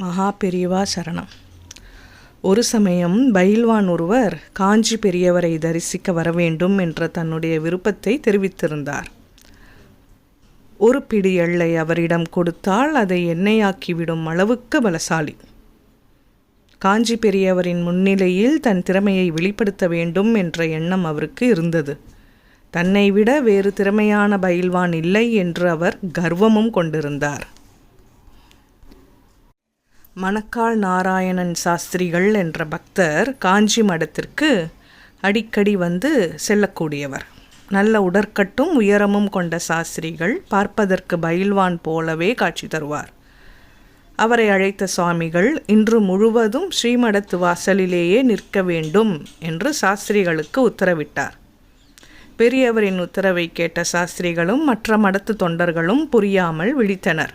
மகா பெரியவா சரணம். ஒரு சமயம் பயில்வான் ஒருவர் காஞ்சி பெரியவரை தரிசிக்க வர வேண்டும் என்ற தன்னுடைய விருப்பத்தை தெரிவித்திருந்தார். ஒரு பிடி எள்ளை அவரிடம் கொடுத்தால் அதை எண்ணெயாக்கிவிடும் அளவுக்கு பலசாலி. காஞ்சி பெரியவரின் முன்னிலையில் தன் திறமையை வெளிப்படுத்த வேண்டும் என்ற எண்ணம் அவருக்கு இருந்தது. தன்னை விட வேறு திறமையான பயில்வான் இல்லை என்று அவர் கர்வமும் கொண்டிருந்தார். மணக்கால் நாராயணன் சாஸ்திரிகள் என்ற பக்தர் காஞ்சி மடத்திற்கு அடிக்கடி வந்து செல்லக்கூடியவர். நல்ல உடற்கட்டும் உயரமும் கொண்ட சாஸ்திரிகள் பார்ப்பதற்கு பயில்வான் போலவே காட்சி தருவார். அவரை அழைத்த சுவாமிகள் இன்று முழுவதும் ஸ்ரீமடத்து வாசலிலேயே நிற்க வேண்டும் என்று சாஸ்திரிகளுக்கு உத்தரவிட்டார். பெரியவரின் உத்தரவை கேட்ட சாஸ்திரிகளும் மற்ற மடத்து தொண்டர்களும் புரியாமல் விழித்தனர்.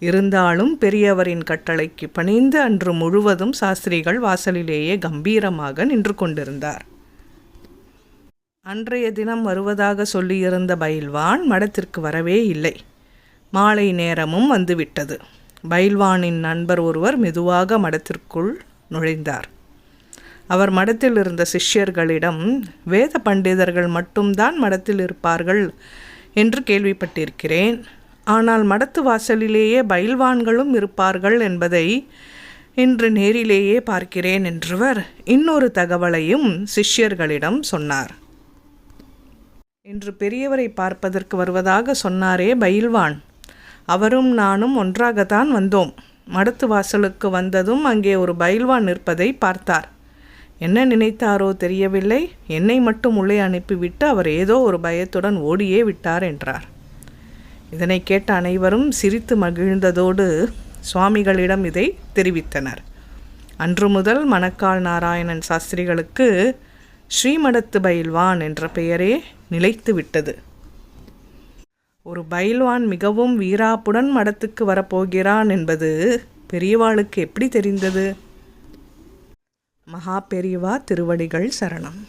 இருந்தாலும் பெரியவரின் கட்டளைக்கு பணிந்து அன்று முழுவதும் சாஸ்திரிகள் வாசலிலேயே கம்பீரமாக நின்று கொண்டிருந்தார். அன்றைய தினம் வருவதாக சொல்லியிருந்த பயில்வான் மடத்திற்கு வரவே இல்லை. மாலை நேரமும் வந்துவிட்டது. பயில்வானின் நண்பர் ஒருவர் மெதுவாக மடத்திற்குள் நுழைந்தார். அவர் மடத்தில் இருந்த சிஷ்யர்களிடம் வேத பண்டிதர்கள் மட்டும்தான் மடத்தில் இருப்பார்கள் என்று கேள்விப்பட்டிருக்கிறேன். ஆனால் மடத்து வாசலிலேயே பயில்வான்களும் இருப்பார்கள் என்பதை இன்று நேரிலேயே பார்க்கிறேன் என்றவர் இன்னொரு தகவலையும் சிஷ்யர்களிடம் சொன்னார். இன்று பெரியவரை பார்ப்பதற்கு வருவதாக சொன்னாரே பயில்வான். அவரும் நானும் ஒன்றாகத்தான் வந்தோம். மடத்து வாசலுக்கு வந்ததும் அங்கே ஒரு பயில்வான் நிற்பதை பார்த்தார். என்ன நினைத்தாரோ தெரியவில்லை. என்னை மட்டும் உள்ளே அனுப்பிவிட்டு அவர் ஏதோ ஒரு பயத்துடன் ஓடியே விட்டார் என்றார். இதனை கேட்ட அனைவரும் சிரித்து மகிழ்ந்ததோடு சுவாமிகளிடம் இதை தெரிவித்தனர். அன்று முதல் மணக்கால் நாராயணன் சாஸ்திரிகளுக்கு ஸ்ரீமடத்து பயில்வான் என்ற பெயரே நிலைத்து விட்டது. ஒரு பயில்வான் மிகவும் வீராப்புடன் மடத்துக்கு வரப்போகிறான் என்பது பெரியவாளுக்கு எப்படி தெரிந்தது? மகா பெரியவா திருவடிகள் சரணம்.